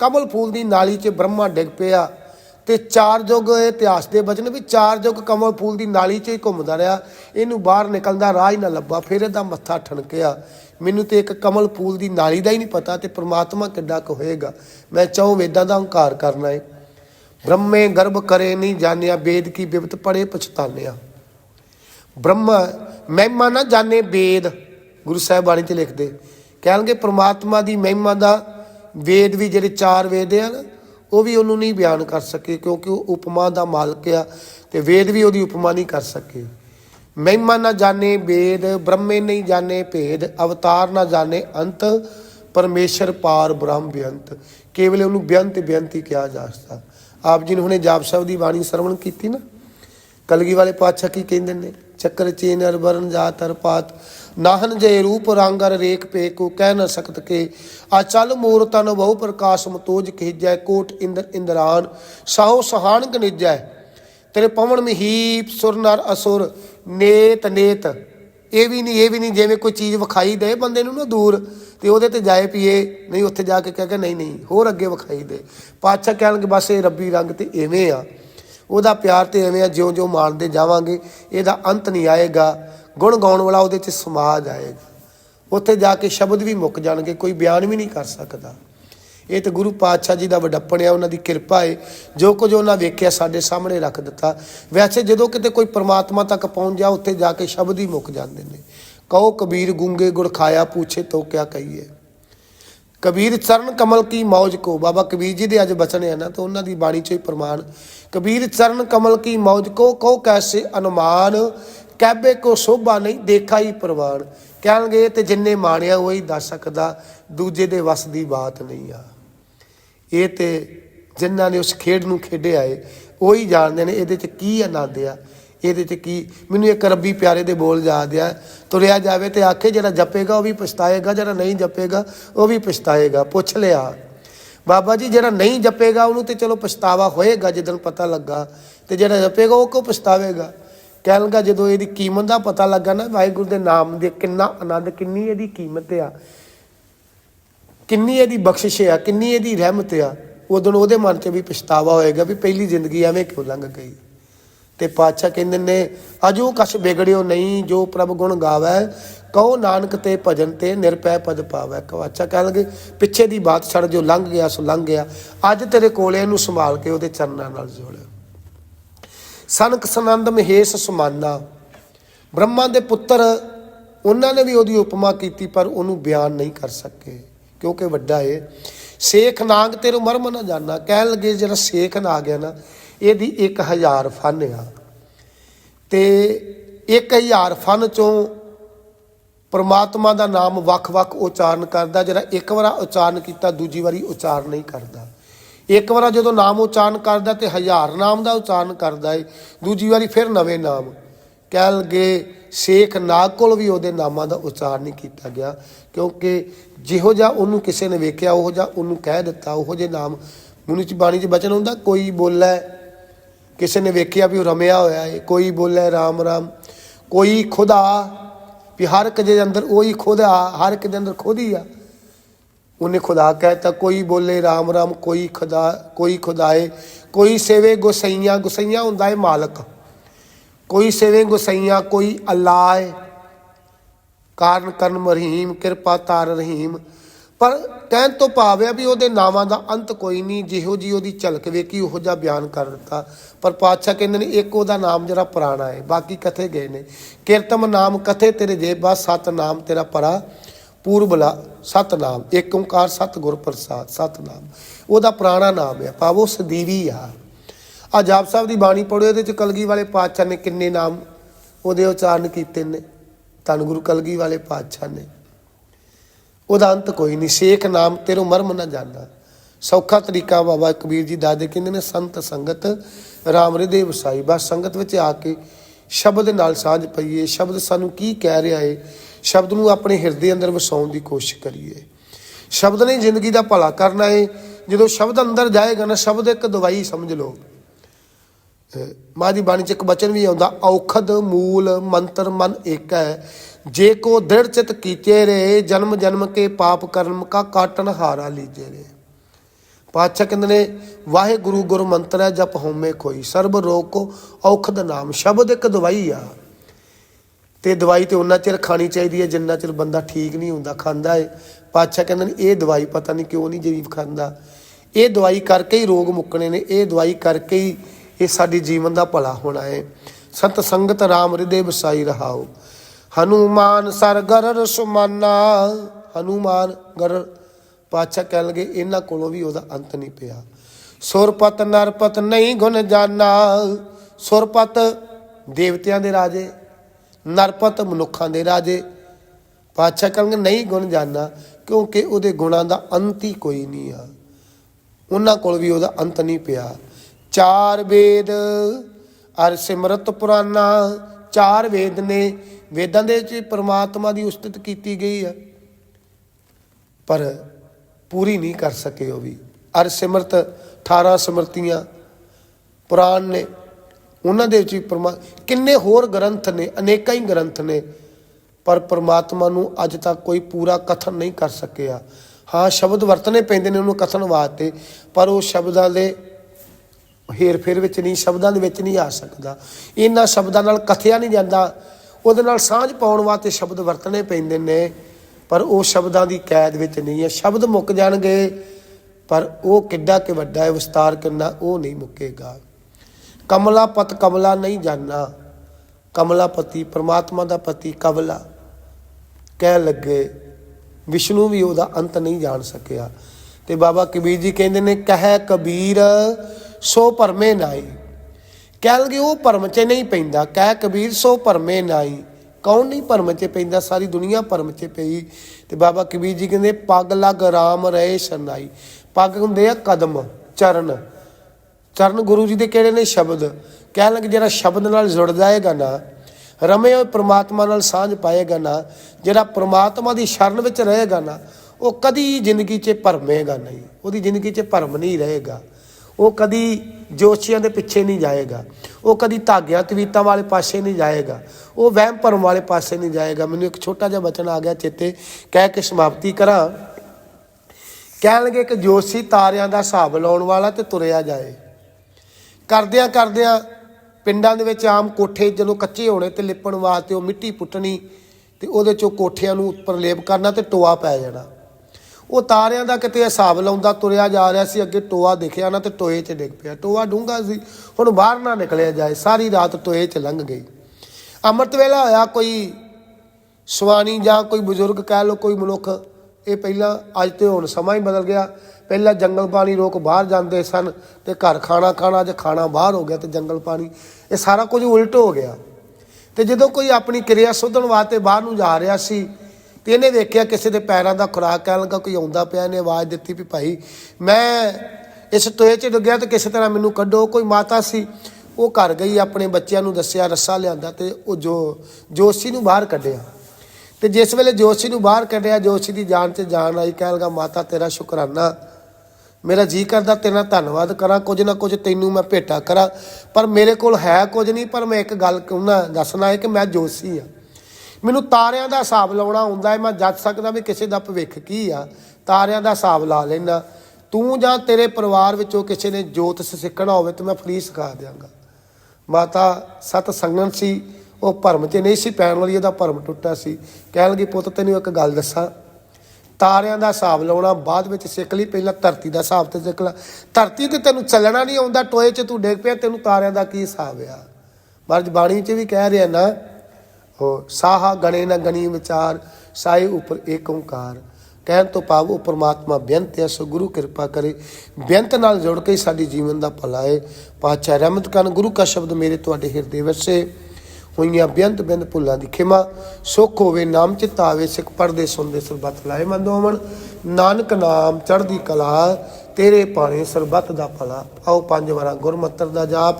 Speaker 1: ਕਮਲ ਫੂਲ ਦੀ ਨਾਲੀ 'ਚ ਬ੍ਰਹਮਾ ਡਿੱਗ ਪਿਆ ਤੇ ਚਾਰ ਯੁੱਗ ਇਤਿਹਾਸ ਦੇ ਬਚਨ ਵੀ ਚਾਰ ਯੁੱਗ ਕਮਲ ਫੂਲ ਦੀ ਨਾਲੀ 'ਚ ਹੀ ਘੁੰਮਦਾ ਰਿਹਾ। ਇਹਨੂੰ ਬਾਹਰ ਨਿਕਲਦਾ ਰਾਹ ਹੀ ਨਾ ਲੱਭਾ, ਫਿਰ ਇਹਦਾ ਮੱਥਾ ਠਣਕਿਆ। ਮੈਨੂੰ ਤੇ ਇੱਕ ਕਮਲ ਫੂਲ ਦੀ ਨਾਲੀ ਦਾ ਹੀ ਨਹੀਂ ਪਤਾ ਤੇ ਪ੍ਰਮਾਤਮਾ ਕਿੱਡਾ ਕੁ ਹੋਏਗਾ। ਮੈਂ ਚਾਹੋ ਵੇਦਾਂ ਦਾ ਹੰਕਾਰ ਕਰਨਾ ਏ। ਬ੍ਰਹਮੇ ਗਰਭ ਕਰੇ ਨਹੀਂ ਜਾਣਿਆ, ਵੇਦ ਕੀ ਬਿਪਤ ਪੜੇ ਪਛਤਾਨਿਆ। ਬ੍ਰਹਮ ਮਹਿਮਾ ਨਾ ਜਾਣੇ ਵੇਦ। ਗੁਰੂ ਸਾਹਿਬ ਬਾਣੀ ਤੇ ਲਿਖਦੇ, ਕਹਿਣਗੇ ਪ੍ਰਮਾਤਮਾ ਦੀ ਮਹਿਮਾ ਦਾ ਵੇਦ ਵੀ ਜਿਹੜੇ ਚਾਰ ਵੇਦ ਆ ਨਾ, ਉਹ ਵੀ ਉਹਨੂੰ ਨਹੀਂ ਬਿਆਨ ਕਰ ਸਕੇ ਕਿਉਂਕਿ ਉਹ ਉਪਮਾ ਦਾ ਮਾਲਕ ਆ ਤੇ ਵੇਦ ਵੀ ਉਹਦੀ ਉਪਮਾ ਨਹੀਂ ਕਰ ਸਕੇ। ਮਹਿਮਾ ਨਾ ਜਾਣੇ ਵੇਦ, ਬ੍ਰਹਮੇ ਨਹੀਂ ਜਾਣੇ ਭੇਦ, ਅਵਤਾਰ ਨਾ ਜਾਣੇ ਅੰਤ, ਪਰਮੇਸ਼ਰ ਪਾਰ ਬ੍ਰਹਮ ਬੇਅੰਤ। ਕੇਵਲ ਉਹਨੂੰ ਬੇਅੰਤ ਬੇਅੰਤ ਹੀ ਕਿਹਾ ਜਾ ਸਕਦਾ। ਆਪ ਜੀ ਨੇ ਹੁਣੇ ਜਾਪ ਸਾਹਿਬ ਦੀ ਬਾਣੀ ਸਰਵਣ ਕੀਤੀ ਨਾ। ਕਲਗੀ ਵਾਲੇ ਪਾਤਸ਼ਾਹ ਕੀ ਕਹਿੰਦੇ ਨੇ? ਚੱਕਰ ਚੇਨ ਅਰਬਰਨ ਜਾਤ ਅਰ ਪਾਤ। ਨਾਹਨ ਜੇ ਰੂਪ ਰੰਗ ਅਰ ਰੇਖ ਪੇ ਕੋ ਕਹਿ ਨ ਸਕਤ ਕੇ। ਆ ਚਲ ਮੂਰਤਨ ਬਹੁ ਪ੍ਰਕਾਸ਼ ਮਤੋਜ ਕਹਿਜੈ ਕੋਟ ਇੰਦਰ ਇੰਦਰਾਨ, ਸਾਹੋ ਸਹਾਨ ਗਨਿਜੈ ਤੇਰੇ ਪਵਨ ਮਹੀਪ ਸੁਰ ਨਰ ਅਸੁਰ, ਨੇਤ ਨੇਤ। ਇਹ ਵੀ ਨਹੀਂ ਇਹ ਵੀ ਨਹੀਂ ਜਿਵੇਂ ਕੋਈ ਚੀਜ਼ ਵਿਖਾਈ ਦੇ ਬੰਦੇ ਨੂੰ ਨਾ ਦੂਰ, ਤੇ ਉਹਦੇ ਤੇ ਜਾਏ ਪੀਏ, ਨਹੀਂ ਉੱਥੇ ਜਾ ਕੇ ਕਹਿ ਕੇ ਨਹੀਂ ਨਹੀਂ, ਹੋਰ ਅੱਗੇ ਵਿਖਾਈ ਦੇ। ਪਾਤਸ਼ਾਹ ਕਹਿਣਗੇ, ਬਸ ਇਹ ਰੱਬੀ ਰੰਗ ਤੇ ਐਵੇਂ ਆ। ਉਹਦਾ ਪਿਆਰ ਤੇ ਐਵੇਂ ਆ, ਜਿਉਂ-ਜਿਉਂ ਮਾਣਦੇ ਜਾਵਾਂਗੇ, ਇਹਦਾ ਅੰਤ ਨਹੀਂ ਆਏਗਾ। ਗੁਣ ਗਾਉਣ ਵਾਲਾ ਉਹਦੇ 'ਚ ਸਮਾਜ ਆਏਗਾ। ਉੱਥੇ ਜਾ ਕੇ ਸ਼ਬਦ ਵੀ ਮੁੱਕ ਜਾਣਗੇ, ਕੋਈ ਬਿਆਨ ਵੀ ਨਹੀਂ ਕਰ ਸਕਦਾ। ਇਹ ਤੇ ਗੁਰੂ ਪਾਤਸ਼ਾਹ ਜੀ ਦਾ ਵਡੱਪਣ ਆ, ਉਹਨਾਂ ਦੀ ਕਿਰਪਾ ਹੈ ਜੋ ਕੁਝ ਉਹਨਾਂ ਵੇਖਿਆ, ਸਾਡੇ ਸਾਹਮਣੇ ਰੱਖ ਦਿੱਤਾ। ਵੈਸੇ ਜਦੋਂ ਕਿਤੇ ਕੋਈ ਪਰਮਾਤਮਾ ਤੱਕ ਪਹੁੰਚ ਜਾ, ਉੱਥੇ ਜਾ ਕੇ ਸ਼ਬਦ ਹੀ ਮੁੱਕ ਜਾਂਦੇ ਨੇ। ਕਹੋ, ਕਬੀਰ ਗੁੰਗੇ ਗੁੜ ਖਾਇਆ, ਪੁੱਛੇ ਤੋ ਕਿਆ ਕਹੀਏ? ਕਬੀਰ, ਚਰਨ ਕਮਲ ਕੀ ਮੌਜ ਕੋ? ਬਾਬਾ ਕਬੀਰ ਜੀ ਦੇ ਅੱਜ ਬਚਨ ਹੈ ਨਾ, ਤਾਂ ਉਹਨਾਂ ਦੀ ਬਾਣੀ ਚੋਂ ਹੀ ਪ੍ਰਮਾਣ। ਕਬੀਰ, ਚਰਨ ਕਮਲ ਕੀ ਮੌਜ ਕੋ? ਕਹੋ, ਕੈਸੇ ਅਨੁਮਾਨ ਕਹਿਬੇ ਕੋ ਸੋਭਾ ਨਹੀਂ ਦੇਖਾ ਹੀ ਪ੍ਰਵਾਨ ਕਹਿਣਗੇ ਤੇ ਜਿੰਨੇ ਮਾਣਿਆ ਉਹ ਹੀ ਦੱਸ ਸਕਦਾ, ਦੂਜੇ ਦੇ ਵਸ ਦੀ ਬਾਤ ਨਹੀਂ ਆ। ਇਹ ਤੇ ਜਿਨ੍ਹਾਂ ਨੇ ਉਸ ਖੇਡ ਨੂੰ ਖੇਡਿਆ ਏ, ਉਹੀ ਜਾਣਦੇ ਨੇ ਇਹਦੇ 'ਚ ਕੀ ਆਨੰਦ ਆ। ਇਹਦੇ 'ਚ ਕੀ, ਮੈਨੂੰ ਇੱਕ ਰੱਬੀ ਪਿਆਰੇ ਦੇ ਬੋਲ ਯਾਦ ਆ, ਤੁਰਿਆ ਜਾਵੇ ਤੇ ਆਖੇ ਜਿਹੜਾ ਜਪੇਗਾ ਉਹ ਵੀ ਪਛਤਾਏਗਾ, ਜਿਹੜਾ ਨਹੀਂ ਜਪੇਗਾ ਉਹ ਵੀ ਪਛਤਾਏਗਾ। ਪੁੱਛ ਲਿਆ। ਬਾਬਾ ਜੀ, ਜਿਹੜਾ ਨਹੀਂ ਜਪੇਗਾ ਉਹਨੂੰ ਤੇ ਚਲੋ ਪਛਤਾਵਾ ਹੋਏਗਾ ਜਦੋਂ ਪਤਾ ਲੱਗਾ, ਤੇ ਜਿਹੜਾ ਜਪੇਗਾ ਉਹ ਕੋ ਪਛਤਾਵੇਗਾ? ਕਹਿਣ ਲੱਗਾ ਜਦੋਂ ਇਹਦੀ ਕੀਮਤ ਦਾ ਪਤਾ ਲੱਗਾ ਨਾ, ਵਾਹਿਗੁਰੂ ਦੇ ਨਾਮ ਦੇ ਕਿੰਨਾ ਆਨੰਦ, ਕਿੰਨੀ ਇਹਦੀ ਕੀਮਤ ਆ, ਕਿੰਨੀ ਇਹਦੀ ਬਖਸ਼ਿਸ਼ ਆ, ਕਿੰਨੀ ਇਹਦੀ ਰਹਿਮਤ ਆ, ਉਦੋਂ ਉਹਦੇ ਮਨ 'ਚ ਵੀ ਪਛਤਾਵਾ ਹੋਏਗਾ ਵੀ ਪਹਿਲੀ ਜ਼ਿੰਦਗੀ ਐਵੇਂ ਕਿਉਂ ਲੰਘ ਗਈ। ਤੇ ਪਾਤਸ਼ਾਹ ਕਹਿੰਦੇ ਨੇ, ਅਜੂ ਕਛ ਵਿਗੜਿਓ ਨਹੀਂ, ਜੋ ਪ੍ਰਭ ਗੁਣ ਗਾਵੈ, ਕਹੋ ਨਾਨਕ ਤੇ ਭਜਨ ਤੇ ਨਿਰਪੈ ਪਦ ਪਾਵੈ। ਕਵਾਚਾ ਕਹਿ ਲਗੇ ਪਿੱਛੇ ਦੀ ਬਾਤ ਛੱਡ ਜੋ ਲੰਘ ਗਿਆ, ਸੋ ਲੰਘ ਗਿਆ। ਅੱਜ ਤੇਰੇ ਕੋਲੇ ਇਹਨੂੰ ਸੰਭਾਲ ਕੇ ਉਹਦੇ ਚਰਨਾਂ ਨਾਲ ਜੋੜ ਸਨਕ ਸੰਨੰਦ ਮਹੇਸ਼ ਸਮਾਨਾ। ਬ੍ਰਹਮਾ ਦੇ ਪੁੱਤਰ, ਉਹਨਾਂ ਨੇ ਵੀ ਉਹਦੀ ਉਪਮਾ ਕੀਤੀ, ਪਰ ਉਹਨੂੰ ਬਿਆਨ ਨਹੀਂ ਕਰ ਸਕੇ, ਕਿਉਂਕਿ ਵੱਡਾ ਏ। ਸੇਖ ਨਾਗ, ਤੇਰੇ ਮਰਮ ਨਾ ਜਾਣਾ ਕਹਿਣ ਲੱਗੇ, ਜਿਹੜਾ ਸੇਖ ਨਾ ਆ ਗਿਆ ਨਾ, ਇਹਦੀ 1000 ਫਨ ਆ। ਤੇ 1000 ਫਨ ਚੋਂ ਪਰਮਾਤਮਾ ਦਾ ਨਾਮ ਵੱਖ-ਵੱਖ ਉਚਾਰਨ ਕਰਦਾ, ਜਿਹੜਾ ਇੱਕ ਵਾਰ ਉਚਾਰਨ ਕੀਤਾ, ਦੂਜੀ ਵਾਰੀ ਉਚਾਰਨ ਨਹੀਂ ਕਰਦਾ। ਇੱਕ ਵਾਰ ਜਦੋਂ ਨਾਮ ਉਚਾਰਨ ਕਰਦਾ ਤੇ ਹਜ਼ਾਰ ਨਾਮ ਦਾ ਉਚਾਰਨ ਕਰਦਾ ਏ, ਦੂਜੀ ਵਾਰੀ ਫਿਰ ਨਵੇਂ ਨਾਮ। ਕਹਿ ਲਗੇ ਸ਼ੇਖ ਨਾਗ ਕੋਲ ਵੀ ਉਹਦੇ ਨਾਮਾਂ ਦਾ ਉਚਾਰਨ ਨਹੀਂ ਕੀਤਾ ਗਿਆ, ਕਿਉਂਕਿ ਜਿਹੋ ਜਿਹਾ ਉਹਨੂੰ ਕਿਸੇ ਨੇ ਵੇਖਿਆ, ਉਹੋ ਜਿਹਾ ਉਹਨੂੰ ਕਹਿ ਦਿੱਤਾ, ਉਹੋ ਜਿਹੇ ਨਾਮ ਮੈਨੂੰ ਚ ਬਾਣੀ 'ਚ ਬਚਨ ਹੁੰਦਾ, ਕੋਈ ਬੋਲੇ, ਕਿਸੇ ਨੇ ਵੇਖਿਆ ਵੀ ਉਹ ਰਮਿਆ ਹੋਇਆ ਏ, ਕੋਈ ਬੋਲੇ ਰਾਮ ਰਾਮ, ਕੋਈ ਖੁਦਾ, ਵੀ ਹਰ ਇੱਕ ਦੇ ਅੰਦਰ ਉਹੀ ਖੁਦ ਆ ਹਰ ਇੱਕ ਦੇ ਅੰਦਰ ਖੁਦ ਹੀ ਆ। ਉਹਨੇ ਖੁਦਾ ਕਹਿਤਾ, ਕੋਈ ਬੋਲੇ ਰਾਮ ਰਾਮ, ਕੋਈ ਖੁਦਾ, ਕੋਈ ਖੁਦਾਏ, ਕੋਈ ਸੇਵੇ ਗੁਸਈਆਂ ਗੁਸਈਆਂ ਹੁੰਦਾ ਹੈ ਮਾਲਕ। ਕੋਈ ਸੇਵੇ ਗੁਸਈਆਂ, ਕੋਈ ਅੱਲਾਹ ਹੈ ਕਾਰਨ ਕਰਮ ਰਹੀਮ, ਕਿਰਪਾ ਤਾਰ ਰਹੀਮ। ਪਰ ਕਹਿਣ ਤੋਂ ਭਾਵ ਹੈ ਵੀ ਉਹਦੇ ਨਾਵਾਂ ਦਾ ਅੰਤ ਕੋਈ ਨਹੀਂ, ਜਿਹੋ ਜੀ ਉਹਦੀ ਝਲਕ ਵੇਖੀ, ਉਹੋ ਜਿਹਾ ਬਿਆਨ ਕਰ ਦਿੱਤਾ। ਪਰ ਪਾਤਸ਼ਾਹ ਕਹਿੰਦੇ ਨੇ, ਇੱਕ ਉਹਦਾ ਨਾਮ ਜਿਹੜਾ ਪੁਰਾਣਾ ਹੈ ਬਾਕੀ ਕਥੇ ਗਏ ਨੇ। ਕੀਰਤਮ ਨਾਮ ਕਥੇ ਤੇਰੇ ਜੇਬਾ ਸਤ ਨਾਮ ਤੇਰਾ ਪਰਾ। ਪੂਰਬਲਾ, ਸਤਨਾਮ ਏਕ ਓੰਕਾਰ ਸਤਿਗੁਰ ਪ੍ਰਸਾਦ ਸਤਨਾਮ। ਉਹਦਾ ਪੁਰਾਣਾ ਨਾਮ ਹੈ ਪਾਵੋ ਸਦੀਵੀ ਆ। ਆ ਜਾਪ ਸਾਹਿਬ ਦੀ ਬਾਣੀ ਪੜ੍ਹੋ, ਇਹਦੇ ਚ ਕਲਗੀ ਵਾਲੇ ਪਾਤਸ਼ਾਹ ਨੇ ਕਿੰਨੇ ਨਾਮ, ਉਹਦੇ ਉਚਾਰਨ ਕੀਤੇ ਨੇ। ਧੰਨ ਗੁਰੂ ਕਲਗੀ ਵਾਲੇ ਪਾਤਸ਼ਾਹ ਨੇ। ਉਹਦਾ ਅੰਤ ਕੋਈ ਨਹੀਂ, ਸੇਖ ਨਾਮ ਤੇਰੋ ਮਰਮ ਨਾ ਜਾਣਾ। ਸੌਖਾ ਤਰੀਕਾ ਬਾਬਾ ਕਬੀਰ ਜੀ ਦਾਦੇ ਕਹਿੰਦੇ ਨੇ, ਸੰਤ ਸੰਗਤ, ਰਾਮ ਹਿਰਦੇ ਵਸਾਈ ਬਸ ਸੰਗਤ ਵਿੱਚ ਆ ਕੇ ਸ਼ਬਦ ਨਾਲ ਸਾਂਝ ਪਈਏ, ਸ਼ਬਦ ਸਾਨੂੰ ਕੀ ਕਹਿ ਰਿਹਾ ਏ ਸ਼ਬਦ ਨੂੰ ਆਪਣੇ ਹਿਰਦੇ ਅੰਦਰ ਵਸਾਉਣ ਦੀ ਕੋਸ਼ਿਸ਼ ਕਰੀਏ। ਸ਼ਬਦ ਨੇ ਜ਼ਿੰਦਗੀ ਦਾ ਭਲਾ ਕਰਨਾ ਏ। ਜਦੋਂ ਸ਼ਬਦ ਅੰਦਰ ਜਾਏਗਾ ਨਾ, ਸ਼ਬਦ ਇੱਕ ਦਵਾਈ ਸਮਝ ਲਓ। ਮਾਂ ਦੀ ਬਾਣੀ ਚ ਇੱਕ ਬਚਨ ਵੀ ਆਉਂਦਾ, ਔਖਦ ਮੂਲ ਮੰਤਰ ਮਨ ਏਕ। ਹੈ ਜੇ ਕੋ ਦ੍ਰਿੜ ਚਿਤ ਕੀਤੇ ਰੇ ਜਨਮ ਜਨਮ ਕੇ ਪਾਪ ਕਰਮ ਕਾ ਕਾਟਨ ਹਾਰਾ ਲੀਜੇ ਰੇ ਪਾਤਸ਼ਾਹ ਕਹਿੰਦੇ ਨੇ, ਵਾਹਿਗੁਰੂ ਗੁਰ ਮੰਤਰ ਹੈ, ਜਪ ਹੋਮੇ ਕੋਈ ਸਰਬ ਰੋਗ ਕੋ ਔਖਦ ਨਾਮ। ਸ਼ਬਦ ਇੱਕ ਦਵਾਈ ਆ। ਤੇ ਦਵਾਈ ਤੇ ਉਹਨਾਂ ਚਿਰ ਖਾਣੀ ਚਾਹੀਦੀ ਹੈ, ਜਿੰਨਾ ਚਿਰ ਬੰਦਾ ਠੀਕ ਨਹੀਂ ਹੁੰਦਾ, ਖਾਂਦਾ ਏ। ਪਾਤਸ਼ਾਹ ਕਹਿੰਦੇ ਨੇ, ਇਹ ਦਵਾਈ ਪਤਾ ਨਹੀਂ ਕਿਉਂ ਨਹੀਂ ਜੀਵ ਖਾਂਦਾ। ਇਹ ਦਵਾਈ ਕਰਕੇ ਹੀ ਰੋਗ ਮੁੱਕਣੇ ਨੇ, ਇਹ ਦਵਾਈ ਕਰਕੇ ਹੀ ਇਹ ਸਾਡੇ ਜੀਵਨ ਦਾ ਭਲਾ ਹੋਣਾ ਹੈ ਸੰਤ ਸੰਗਤ ਰਾਮ ਹਿਰਦੇ ਵਸਾਈ ਰਹਾਓ। ਹਨੂਮਾਨ ਸਰਗਰ ਸੁਮਾਨਾ, ਹਨੂਮਾਨ ਗਰ ਪਾਤਸ਼ਾਹ ਕਹਿਣ ਲੱਗੇ ਇਹਨਾਂ ਕੋਲੋਂ ਵੀ ਉਹਦਾ ਅੰਤ ਨਹੀਂ ਪਿਆ। ਸੁਰਪਤ ਨਰਪਤ ਨਹੀਂ ਗੁਣ ਜਾਣਾ ਸੁਰਪਤ ਦੇਵਤਿਆਂ ਦੇ ਰਾਜੇ। ਨਰਪਤ ਮਨੁੱਖਾਂ ਦੇ ਰਾਜੇ। ਪਾਤਸ਼ਾਹ ਕਹਿੰਦੇ ਨਹੀਂ ਗੁਣ ਜਾਣਾ ਕਿਉਂਕਿ ਉਹਦੇ ਗੁਣਾਂ ਦਾ ਅੰਤ ਹੀ ਕੋਈ ਨਹੀਂ ਆ। ਉਹਨਾਂ ਕੋਲ ਵੀ ਉਹਦਾ ਅੰਤ ਨਹੀਂ ਪਿਆ। ਚਾਰ ਵੇਦ, ਅਰ ਸਿਮਰਤ ਪੁਰਾਨਾ ਚਾਰ ਵੇਦ ਨੇ। ਵੇਦਾਂ ਦੇ ਵਿੱਚ ਪ੍ਰਮਾਤਮਾ ਦੀ ਉਸਤਤ ਕੀਤੀ ਗਈ ਆ। ਪਰ ਪੂਰੀ ਨਹੀਂ ਕਰ ਸਕੇ ਉਹ ਵੀ। ਅਰ ਸਿਮਰਤ 18 ਸਿਮਰਤੀਆਂ ਪੁਰਾਣ ਨੇ। ਉਹਨਾਂ ਦੇ ਵਿੱਚ ਵੀ ਪਰਮਾ ਕਿੰਨੇ ਹੋਰ ਗ੍ਰੰਥ ਨੇ, ਅਨੇਕਾਂ ਹੀ ਗ੍ਰੰਥ ਨੇ, ਪਰ ਪ੍ਰਮਾਤਮਾ ਨੂੰ ਅੱਜ ਤੱਕ ਕੋਈ ਪੂਰਾ ਕਥਨ ਨਹੀਂ ਕਰ ਸਕਿਆ। ਹਾਂ, ਸ਼ਬਦ ਵਰਤਨੇ ਪੈਂਦੇ ਨੇ, ਉਹਨੂੰ ਕਥਨ ਵਾਸਤੇ, ਪਰ ਉਹ ਸ਼ਬਦਾਂ ਦੇ ਹੇਰ ਫੇਰ ਵਿੱਚ ਨਹੀਂ, ਸ਼ਬਦਾਂ ਦੇ ਵਿੱਚ ਨਹੀਂ ਆ ਸਕਦਾ। ਇਹਨਾਂ ਸ਼ਬਦਾਂ ਨਾਲ ਕਥਿਆ ਨਹੀਂ ਜਾਂਦਾ। ਉਹਦੇ ਨਾਲ ਸਾਂਝ ਪਾਉਣ ਵਾਸਤੇ ਸ਼ਬਦ ਵਰਤਨੇ ਪੈਂਦੇ ਨੇ, ਪਰ ਉਹ ਸ਼ਬਦਾਂ ਦੀ ਕੈਦ ਵਿੱਚ ਨਹੀਂ ਹੈ। ਸ਼ਬਦ ਮੁੱਕ ਜਾਣਗੇ, ਪਰ ਉਹ ਕਿੱਡਾ ਕਿ ਵੱਡਾ ਹੈ, ਵਿਸਤਾਰ ਕਿੰਨਾ ਉਹ ਨਹੀਂ ਮੁੱਕੇਗਾ। ਕਮਲਾ ਪਤ ਕਮਲਾ ਨਹੀਂ ਜਾਣਾ ਕਮਲਾ ਪਤੀ, ਪਰਮਾਤਮਾ ਦਾ ਪਤੀ ਕਮਲਾ ਕਹਿ ਲੱਗੇ, ਵਿਸ਼ਨੂੰ ਵੀ ਉਹਦਾ ਅੰਤ ਨਹੀਂ ਜਾਣ ਸਕਿਆ। ਤੇ ਬਾਬਾ ਕਬੀਰ ਜੀ ਕਹਿੰਦੇ ਨੇ, ਕਹਿ ਕਬੀਰ, ਸੋ ਭਰਮੇ ਨਾਈ ਕਹਿ ਲਗੇ ਉਹ ਭਰਮ 'ਚ ਨਹੀਂ ਪੈਂਦਾ। ਕਹਿ ਕਬੀਰ, ਸੋ ਭਰਮੇ ਨਾਈ ਕੌਣ ਨਹੀਂ ਭਰਮ 'ਚ ਪੈਂਦਾ, ਸਾਰੀ ਦੁਨੀਆ ਭਰਮ 'ਚ ਪਈ। ਤੇ ਬਾਬਾ ਕਬੀਰ ਜੀ ਕਹਿੰਦੇ, ਪੱਗ ਲਗ ਰਾਮ ਰਹੇ ਸ਼ਰਨਾਈ ਪੱਗ ਹੁੰਦੇ ਆ ਕਦਮ, ਚਰਨ। ਚਰਨ ਗੁਰੂ ਜੀ ਦੇ ਕਿਹੜੇ ਨੇ ਸ਼ਬਦ? ਕਹਿ ਲੱਗੇ ਜਿਹੜਾ ਸ਼ਬਦ ਨਾਲ ਜੁੜ ਜਾਏਗਾ ਨਾ, ਰਮੇ ਹੋਏ ਪ੍ਰਮਾਤਮਾ ਨਾਲ ਸਾਂਝ ਪਾਏਗਾ ਨਾ, ਜਿਹੜਾ ਪ੍ਰਮਾਤਮਾ ਦੀ ਸ਼ਰਨ ਵਿੱਚ ਰਹੇਗਾ ਨਾ, ਉਹ ਕਦੀ ਜ਼ਿੰਦਗੀ 'ਚ ਭਰਮੇਗਾ ਨਹੀਂ, ਉਹਦੀ ਜ਼ਿੰਦਗੀ 'ਚ ਭਰਮ ਨਹੀਂ ਰਹੇਗਾ। ਉਹ ਕਦੀ ਜੋਸ਼ੀਆਂ ਦੇ ਪਿੱਛੇ ਨਹੀਂ ਜਾਏਗਾ, ਉਹ ਕਦੀ ਧਾਗਿਆਂ, ਤਵੀਤਾਂ ਵਾਲੇ ਪਾਸੇ ਨਹੀਂ ਜਾਏਗਾ, ਉਹ ਵਹਿਮ ਭਰਮ ਵਾਲੇ ਪਾਸੇ ਨਹੀਂ ਜਾਏਗਾ। ਮੈਨੂੰ ਇੱਕ ਛੋਟਾ ਜਿਹਾ ਬਚਨ ਆ ਗਿਆ ਚੇਤੇ, ਕਹਿ ਕੇ ਸਮਾਪਤੀ ਕਰਾਂ। ਕਹਿਣ ਲੱਗੇ ਕਿ ਜੋਸ਼ੀ ਤਾਰਿਆਂ ਦਾ ਹਿਸਾਬ ਲਾਉਣ ਵਾਲਾ ਤੇ ਤੁਰਿਆ ਜਾਏ। ਕਰਦਿਆਂ ਕਰਦਿਆਂ ਪਿੰਡਾਂ ਦੇ ਵਿੱਚ ਆਮ ਕੋਠੇ ਜਦੋਂ ਕੱਚੇ ਹੋਣੇ ਤੇ ਲਿਪਣ ਵਾਸਤੇ ਉਹ ਮਿੱਟੀ ਪੁੱਟਣੀ ਤੇ ਉਹਦੇ ਚੋਂ ਕੋਠਿਆਂ ਨੂੰ ਉੱਪਰ ਲੇਪ ਕਰਨਾ ਤੇ ਟੋਆ ਪੈ ਜਾਣਾ। ਉਹ ਤਾਰਿਆਂ ਦਾ ਕਿਤੇ ਹਿਸਾਬ ਲਾਉਂਦਾ ਤੁਰਿਆ ਜਾ ਰਿਹਾ ਸੀ, ਅੱਗੇ ਟੋਆ ਦਿਖਿਆ ਨਾ ਤੇ ਟੋਏ 'ਚ ਡਿੱਗ ਪਿਆ। ਟੋਆ ਡੂੰਘਾ ਸੀ, ਹੁਣ ਬਾਹਰ ਨਾ ਨਿਕਲਿਆ ਜਾਏ, ਸਾਰੀ ਰਾਤ ਟੋਏ 'ਚ ਲੰਘ ਗਈ। ਅੰਮ੍ਰਿਤ ਵੇਲਾ ਹੋਇਆ ਕੋਈ ਸਵਾਣੀ ਜਾਂ ਕੋਈ ਬਜ਼ੁਰਗ ਕਹਿ ਲੋ ਕੋਈ ਮਨੁੱਖ ਇਹ ਪਹਿਲਾਂ ਅੱਜ ਤੇ ਹੁਣ ਸਮਾਂ ਹੀ ਬਦਲ ਗਿਆ। ਪਹਿਲਾਂ ਜੰਗਲ ਪਾਣੀ ਲੋਕ ਬਾਹਰ ਜਾਂਦੇ ਸਨ ਤੇ ਘਰ ਖਾਣਾ ਖਾਣਾ ਜੇ ਖਾਣਾ ਬਾਹਰ ਹੋ ਗਿਆ ਤੇ ਜੰਗਲ ਪਾਣੀ। ਇਹ ਸਾਰਾ ਕੁਝ ਉਲਟ ਹੋ ਗਿਆ। ਤੇ ਜਦੋਂ ਕੋਈ ਆਪਣੀ ਕਿਰਿਆ ਸੁਧਣ ਵਾਸਤੇ ਬਾਹਰ ਨੂੰ ਜਾ ਰਿਹਾ ਸੀ, ਤੇ ਇਹਨੇ ਵੇਖਿਆ ਕਿਸੇ ਦੇ ਪੈਰਾਂ ਦਾ ਖੁਰਾਕ ਕਹਿਣ ਲੱਗਾ, ਕੋਈ ਆਉਂਦਾ ਪਿਆ? ਇਹਨੇ ਆਵਾਜ਼ ਦਿੱਤੀ ਵੀ ਭਾਈ, ਮੈਂ ਇਸ ਟੋਏ 'ਚ ਡੁੱਗਿਆ ਤੇ ਕਿਸੇ ਤਰ੍ਹਾਂ ਮੈਨੂੰ ਕੱਢੋ। ਕੋਈ ਮਾਤਾ ਸੀ, ਉਹ ਘਰ ਗਈ, ਆਪਣੇ ਬੱਚਿਆਂ ਨੂੰ ਦੱਸਿਆ, ਰੱਸਾ ਲਿਆਂਦਾ ਤੇ ਉਹ ਜੋ ਜੋਸ਼ੀ ਨੂੰ ਬਾਹਰ ਕੱਢਿਆ। ਤੇ ਜਿਸ ਵੇਲੇ ਜੋਸ਼ੀ ਨੂੰ ਬਾਹਰ ਕੱਢਿਆ, ਜੋਸ਼ੀ ਦੀ ਜਾਨ ਤੇ ਜਾਨ ਆਈ ਕਹਿਣ ਲੱਗਾ ਮਾਤਾ, ਤੇਰਾ ਸ਼ੁਕਰਾਨਾ। ਮੇਰਾ ਜੀ ਕਰਦਾ, ਤੇਰਾ ਧੰਨਵਾਦ ਕਰਾਂ। ਕੁਝ ਨਾ ਕੁਝ ਤੈਨੂੰ ਮੈਂ ਭੇਟਾ ਕਰਾਂ। ਪਰ ਮੇਰੇ ਕੋਲ ਹੈ ਕੁਝ ਨਹੀਂ, ਪਰ ਮੈਂ ਇੱਕ ਗੱਲ ਕਹਿਣਾ ਦੱਸਣਾ ਹੈ ਕਿ ਮੈਂ ਜੋਸ਼ੀ ਆ ਮੈਨੂੰ ਤਾਰਿਆਂ ਦਾ ਹਿਸਾਬ ਲਾਉਣਾ ਹੁੰਦਾ ਹੈ। ਮੈਂ ਜੱਜ ਸਕਦਾ ਵੀ ਕਿਸੇ ਦਾ ਭਵਿੱਖ ਕੀ ਆ। ਤਾਰਿਆਂ ਦਾ ਹਿਸਾਬ ਲਾ ਲੈਣਾ ਤੂੰ ਜਾਂ ਤੇਰੇ ਪਰਿਵਾਰ ਵਿੱਚੋਂ ਕਿਸੇ ਨੇ ਜੋਤ ਸਿੱਖਣਾ ਹੋਵੇ ਤੇ ਮੈਂ ਫਰੀ ਸਿਖਾ ਦਿਆਂਗਾ। ਮਾਤਾ, ਸਤ ਸੰਗਨ ਸੀ। ਉਹ ਭਰਮ 'ਚ ਨਹੀਂ ਸੀ, ਪੈਣ ਵਾਲੀ ਉਹਦਾ ਭਰਮ ਟੁੱਟਾ ਸੀ। ਕਹਿਣ ਲੱਗੀ ਪੁੱਤ, ਤੈਨੂੰ ਇੱਕ ਗੱਲ ਦੱਸਾਂ। ਤਾਰਿਆਂ ਦਾ ਹਿਸਾਬ ਲਾਉਣਾ ਬਾਅਦ ਵਿੱਚ ਸਿੱਖ ਲਈ, ਪਹਿਲਾਂ ਧਰਤੀ ਦਾ ਹਿਸਾਬ ਤੇ ਸਿੱਖ ਲੈ। ਧਰਤੀ ਤੇ ਤੈਨੂੰ ਚੱਲਣਾ ਨਹੀਂ ਆਉਂਦਾ, ਟੋਏ 'ਚ ਤੂੰ ਡੇਗ ਪਿਆ, ਤੈਨੂੰ ਤਾਰਿਆਂ ਦਾ ਕੀ ਹਿਸਾਬ ਆ? ਮਰਜ ਬਾਣੀ 'ਚ ਵੀ ਕਹਿ ਰਿਹਾ ਨਾ, ਉਹ ਸਾਹਾ ਗਣੇ ਨਾ ਗਣੀ ਵਿਚਾਰ ਸਾਈ ਉਪਰ ਏਕ ਓੰਕਾਰ। ਕਹਿਣ ਤੋਂ ਭਾਵ ਉਹ ਪ੍ਰਮਾਤਮਾ ਬੇਅੰਤ ਹੈ, ਸੋ ਗੁਰੂ ਕਿਰਪਾ ਕਰੇ। ਬੇਅੰਤ ਨਾਲ ਜੁੜ ਕੇ ਸਾਡੀ ਜੀਵਨ ਦਾ ਭਲਾ ਹੈ। ਪਾਤਸ਼ਾਹ ਰਹਿਮਤ ਕਰਨ, ਗੁਰੂ ਕਾ ਸ਼ਬਦ ਮੇਰੇ ਤੁਹਾਡੇ ਹਿਰਦੇ ਵਸੇ। ਹੋਈਆਂ ਬੇਅੰਤ ਬੇਅੰਤ ਭੁੱਲਾਂ ਦੀ ਖਿਮਾ, ਸੁਖ ਹੋਵੇ ਨਾਮ ਚਿਤਾਵੇ ਸਿੱਖ ਪੜਦੇ ਸੁਣਦੇ ਸਰਬਤ ਲਾਏ ਮੰਦ ਹੋਵਣ ਨਾਨਕ ਨਾਮ ਚੜ੍ਹਦੀ ਕਲਾ, ਤੇਰੇ ਪਾਣੇ ਸਰਬਤ ਦਾ ਭਲਾ। ਆਓ ਪੰਜ ਵਾਰਾਂ ਗੁਰਮਤਰ ਦਾ ਜਾਪ।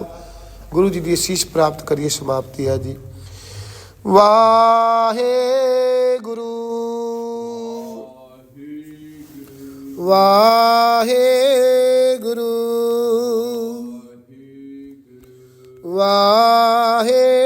Speaker 1: ਗੁਰੂ ਜੀ ਦੀ ਅਸੀਸ ਪ੍ਰਾਪਤ ਕਰੀਏ, ਸਮਾਪਤੀ ਹੈ ਜੀ। ਵਾਹਿਗੁਰੂ। ਵਾਹਿਗੁਰੂ। ਵਾਹਿਗੁਰੂ।